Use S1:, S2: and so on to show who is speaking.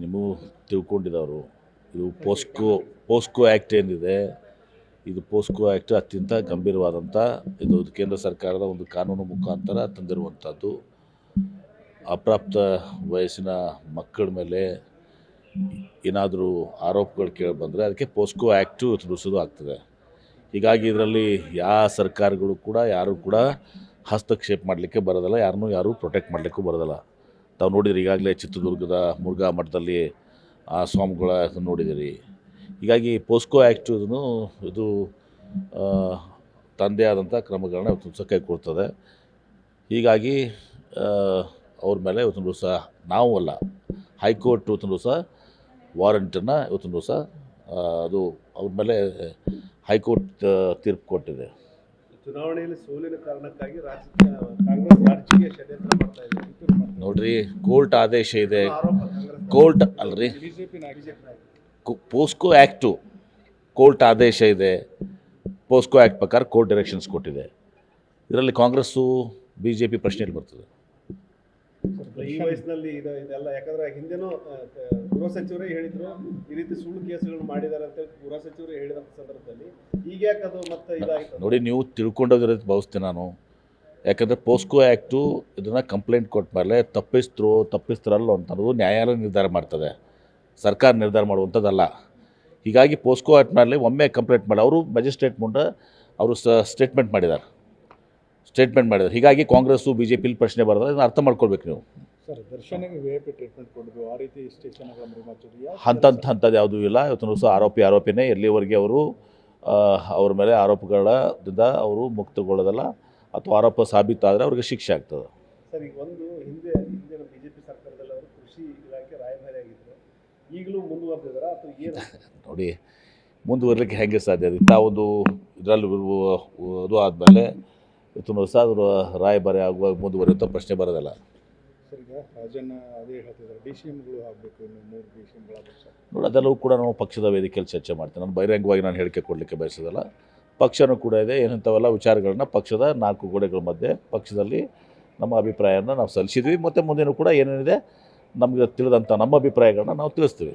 S1: ನೀವು ತಿಳ್ಕೊಂಡಿದ್ದವರು ಇದು POCSO POCSO act ಏನಿದೆ, ಇದು ಪೋಸ್ಕೋ ಆ್ಯಕ್ಟ್ ಅತ್ಯಂತ ಗಂಭೀರವಾದಂಥ ಇದು ಕೇಂದ್ರ ಸರ್ಕಾರದ ಒಂದು ಕಾನೂನು ಮುಖಾಂತರ ತಂದಿರುವಂಥದ್ದು ಅಪ್ರಾಪ್ತ ವಯಸ್ಸಿನ ಮಕ್ಕಳ ಮೇಲೆ ಏನಾದರೂ ಆರೋಪಗಳು ಕೇಳಿ ಬಂದರೆ ಅದಕ್ಕೆ ಪೋಸ್ಕೋ ಆ್ಯಕ್ಟು ತಿಳಿಸೋದು ಆಗ್ತದೆ. ಹೀಗಾಗಿ ಇದರಲ್ಲಿ ಯಾವ ಸರ್ಕಾರಗಳು ಕೂಡ ಯಾರು ಕೂಡ ಹಸ್ತಕ್ಷೇಪ ಮಾಡಲಿಕ್ಕೆ ಬರೋದಿಲ್ಲ, ಯಾರನ್ನೂ ಯಾರೂ ಪ್ರೊಟೆಕ್ಟ್ ಮಾಡಲಿಕ್ಕೂ ಬರೋದಿಲ್ಲ. ತಾವು ನೋಡಿದ್ರಿ ಈಗಾಗಲೇ ಚಿತ್ರದುರ್ಗದ ಮುರುಘಾ ಮಠದಲ್ಲಿ ಆ ಸ್ವಾಮಿಗಳ ನೋಡಿದ್ದೀರಿ ಹೀಗಾಗಿ ಪೋಸ್ಕೋ ಆ್ಯಕ್ಟು ಇದು ತಂದೆ ಆದಂಥ ಕ್ರಮಗಳನ್ನ ಇವತ್ತು ದಿವಸ ಕೊಡ್ತದೆ. ಹೀಗಾಗಿ ಅವ್ರ ಮೇಲೆ ಇವತ್ತಿನ ದಿವಸ ನಾವು ಅಲ್ಲ, ಹೈಕೋರ್ಟ್ ಇವತ್ತಿನ ದಿವಸ ವಾರಂಟನ್ನು ಇವತ್ತಿನ ದಿವಸ ಅದು ಅವ್ರ ಮೇಲೆ ಹೈಕೋರ್ಟ್ ತೀರ್ಪು ಕೊಟ್ಟಿದೆ.
S2: ಚುನಾವಣೆಯಲ್ಲಿ ಸೋಲಿನ ಕಾರಣಕ್ಕಾಗಿ ರಾಜಕೀಯ ಕಾಂಗ್ರೆಸ್ ರಾಜಕೀಯ ಷಡ್ಯಂತ್ರ ಮಾಡ್ತಾ ಇದೆ.
S1: ನೋಡ್ರಿ ಕೋರ್ಟ್ ಆದೇಶ ಇದೆ. ಕೋರ್ಟ್ ಅಲ್ರಿ? ಪೋಸ್ಕೋ ಆ್ಯಕ್ಟು ಕೋರ್ಟ್ ಆದೇಶ ಇದೆ. ಪೋಸ್ಕೋ ಆ್ಯಕ್ಟ್ ಪ್ರಕಾರ ಕೋರ್ಟ್ ಡೈರೆಕ್ಷನ್ಸ್ ಕೊಟ್ಟಿದೆ. ಇದರಲ್ಲಿ ಕಾಂಗ್ರೆಸ್ಸು ಬಿ ಜೆ ಪಿ ಪ್ರಶ್ನೆಯಲ್ಲಿ ಬರ್ತದೆ.
S2: ಈ ವಯಸ್ಸಿನಲ್ಲಿ ಇದು ಇದೆಲ್ಲ ಯಾಕಂದ್ರೆ ಹಿಂದೆನೂ ಗೃಹ ಸಚಿವರೇ ಹೇಳಿದ್ರು ಈ ರೀತಿ ಸುಳ್ಳು ಕೇಸುಗಳನ್ನು ಮಾಡಿದ್ದಾರೆ ಅಂತ ಗೃಹ ಸಚಿವರೇ ಹೇಳಿದಂತ ಸಂದರ್ಭದಲ್ಲಿ. ಈಗ ಯಾಕೆ ಅದು ಮತ್ತೆ ಇದಾಯ್ತು?
S1: ನೋಡಿ ನೀವು ತಿಳ್ಕೊಂಡೋದಿರೋದು ಭಾವಿಸ್ತೀನಿ ನಾನು. ಯಾಕಂದರೆ ಪೋಸ್ಕೋ ಆ್ಯಕ್ಟು ಇದನ್ನು ಕಂಪ್ಲೇಂಟ್ ಕೊಟ್ಟ ಮೇಲೆ ತಪ್ಪಿಸ್ತರು ತಪ್ಪಿಸ್ತರಲ್ಲ ಅಂತ ಅನ್ನೋದು ನ್ಯಾಯಾಲಯ ನಿರ್ಧಾರ ಮಾಡ್ತದೆ. ಸರ್ಕಾರ ನಿರ್ಧಾರ ಮಾಡುವಂಥದ್ದಲ್ಲ. ಹೀಗಾಗಿ ಪೋಸ್ಕೋ ಆ್ಯಕ್ಟ್ ಮೇಲೆ ಒಮ್ಮೆ ಕಂಪ್ಲೇಂಟ್ ಮಾಡಿ ಅವರು ಮ್ಯಾಜಿಸ್ಟ್ರೇಟ್ ಮುಂದೆ ಅವರು ಸ್ಟೇಟ್ಮೆಂಟ್ ಮಾಡಿದ್ದಾರೆ. ಸ್ಟೇಟ್ಮೆಂಟ್ ಮಾಡಿದ್ದಾರೆ. ಹೀಗಾಗಿ ಕಾಂಗ್ರೆಸ್ಸು ಬಿ ಜೆ ಪಿಲಿ ಪ್ರಶ್ನೆ ಬರೋದು ಇದನ್ನು ಅರ್ಥ ಮಾಡ್ಕೊಳ್ಬೇಕು ನೀವು.
S3: ಸರ್ ದರ್ಶನಿಗೆ ವಿ ಐ ಪಿ ಟ್ರೀಟ್ಮೆಂಟ್ ಕೊಡೋದು ಆ ರೀತಿ ಹಂತ
S1: ಅಂಥದ್ದು ಅಂಥದ್ದು ಯಾವುದೂ ಇಲ್ಲ. ಇವತ್ತು ಆರೋಪಿ ಆರೋಪಿನೇ ಎಲ್ಲಿವರೆಗೆ ಅವರು ಅವ್ರ ಮೇಲೆ ಆರೋಪಗಳಿಂದ ಅವರು ಮುಕ್ತಗೊಳ್ಳೋದಲ್ಲ. ಅಥವಾ ಆರೋಪ ಸಾಬೀತಾದರೆ ಅವ್ರಿಗೆ ಶಿಕ್ಷೆ ಆಗ್ತದೆ.
S2: ಸರ್ ಈಗ ಒಂದು ಹಿಂದೆ ಹಿಂದಿನ ಬಿಜೆಪಿ ಸರ್ಕಾರದಲ್ಲಿ ಅವರು ಕೃಷಿ ಇಲಾಖೆ ರಾಯಭಾರಿ ಆಗಿದ್ರು. ಈಗಲೂ ಮುಂದುವರೆದಿದ್ದಾರೆ ಅಥವಾ ಏನು?
S1: ನೋಡಿ ಮುಂದುವರಲಿಕ್ಕೆ ಹೆಂಗೆ ಸಾಧ್ಯ? ಅದು ಇಂಥ ಒಂದು ಇದರಲ್ಲಿ ಅದು ಆದಮೇಲೆ ಇತ್ತು ವರ್ಷ ಅವರು ರಾಯಭಾರಿ ಆಗುವ ಮುಂದುವರಿಯುತ್ತ ಪ್ರಶ್ನೆ ಬರೋದಲ್ಲ.
S3: ರಾಜಣ್ಣ ಅದೇ ಹೇಳ್ತಿದ್ದಾರೆ ಡಿ ಸಿ ಎಮ್ಗಳು ಆಗಬೇಕು ಇನ್ನು ಮೂರು ಡಿ ಸಿ
S1: ನೋಡಿ ಅದೆಲ್ಲವೂ ಕೂಡ ನಾವು ಪಕ್ಷದ ವೇದಿಕೆಯಲ್ಲಿ ಚರ್ಚೆ ಮಾಡ್ತೀನಿ. ನಾನು ಬಹಿರಂಗವಾಗಿ ನಾನು ಹೇಳಿಕೆ ಕೊಡಲಿಕ್ಕೆ ಬಯಸೋದಲ್ಲ. ಪಕ್ಷನೂ ಕೂಡ ಇದೆ. ಏನಂಥವೆಲ್ಲ ವಿಚಾರಗಳನ್ನ ಪಕ್ಷದ ನಾಲ್ಕು ಗೋಡೆಗಳ ಮಧ್ಯೆ, ಪಕ್ಷದಲ್ಲಿ ನಮ್ಮ ಅಭಿಪ್ರಾಯವನ್ನು ನಾವು ಸಲ್ಲಿಸಿದ್ವಿ. ಮತ್ತು ಮುಂದಿನ ಕೂಡ ಏನೇನಿದೆ ನಮಗೆ ತಿಳಿದಂಥ ನಮ್ಮ ಅಭಿಪ್ರಾಯಗಳನ್ನ ನಾವು ತಿಳಿಸ್ತೀವಿ.